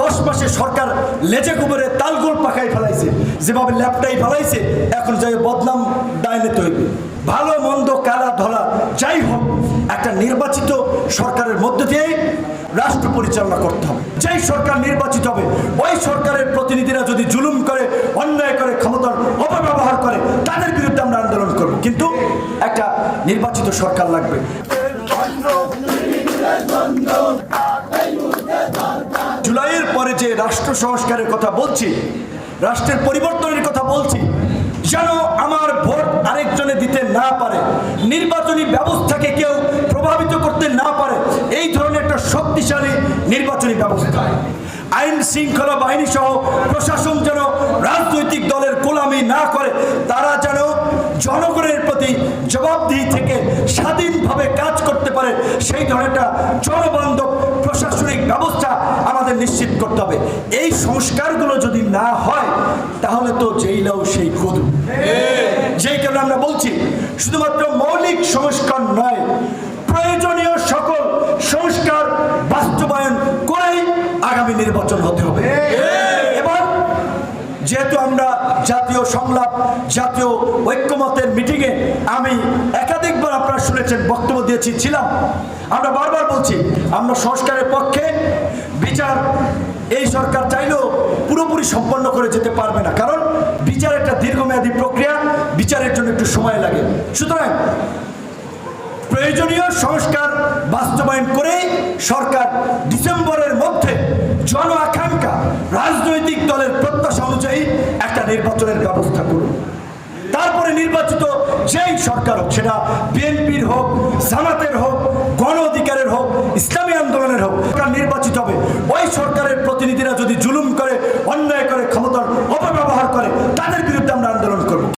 দশ মাসে সরকার লেজে কুবরে তালগোল পাকাই ফেলাইছে। যেভাবে ল্যাপটাই ফেলাইছে, এখন যাই বদনাম ডাইনে তৈরি। ভালো মন্দ কালা ধলা যাই হোক, একটা নির্বাচিত সরকারের মধ্যে দিয়েই রাষ্ট্র পরিচালনা করতে হবে। যেই সরকার নির্বাচিত হবে, ওই সরকারের প্রতিনিধিরা যদি জুলুম করে, অন্যায় করে, ক্ষমতার অপব্যবহার করে, তাদের বিরুদ্ধে আমরা আন্দোলন করব। কিন্তু একটা নির্বাচিত সরকার লাগবে। জুলাইয়ের পরে যে রাষ্ট্র সংস্কারের কথা বলছি, রাষ্ট্রের পরিবর্তনের কথা বলছি, যেন আমার ভোট আরেকজনে দিতে না পারে, নির্বাচনী ব্যবস্থাকে কেউ প্রভাবিত করতে না পারে, এই ধরনের একটা শক্তিশালী নির্বাচনী ব্যবস্থা। আইন শৃঙ্খলা বাহিনী সহ প্রশাসন যেন রাজনৈতিক দলের গোলামি না করে, তারা যেন জনগণের প্রতি জবাবদিহি থেকে স্বাধীনভাবে কাজ করতে পারে, সেই ধরনের জনবান্ধব প্রশাসনিক ব্যবস্থা আমাদের নিশ্চিত করতে হবে। এই সংস্কারগুলো যদি না হয়, তাহলে তো যেই লাও সেই কদু যেই কারণে আমরা বলছি, শুধুমাত্র মৌলিক সংস্কার নয়, প্রয়োজনীয় সকল সংস্কার বাস্তবায়ন করেই আগামী নির্বাচন হতে হবে। যেহেতু আমরা জাতীয় সংলাপ, জাতীয় ঐক্যমতের মিটিংয়ে আমি একাধিকবার আপনারা শুনেছেন, বক্তব্য দিয়েছি, ছিলাম। আমরা বারবার বলছি, আমরা সংস্কারের পক্ষে বিচার, এই সরকার চাইলেও পুরোপুরি সম্পন্ন করে যেতে পারবে না। কারণ বিচার একটা দীর্ঘমেয়াদী প্রক্রিয়া, বিচারের জন্য একটু সময় লাগে। সুতরাং প্রয়োজনীয় সংস্কার বাস্তবায়ন করে সরকার ডিসেম্বরের মধ্যে জন আকাঙ্ক্ষা রাজনৈতিক দলের প্রত্যাশা অনুযায়ী একটা নির্বাচনের ব্যবস্থা করুন তারপরে নির্বাচিত যেই সরকার হোক, সেটা বিএনপির হোক, জামাতের হোক, গণ অধিকারের হোক, ইসলামী আন্দোলনের হোক নির্বাচিত হবে। ওই সরকারের প্রতিনিধিরা যদি জুলুম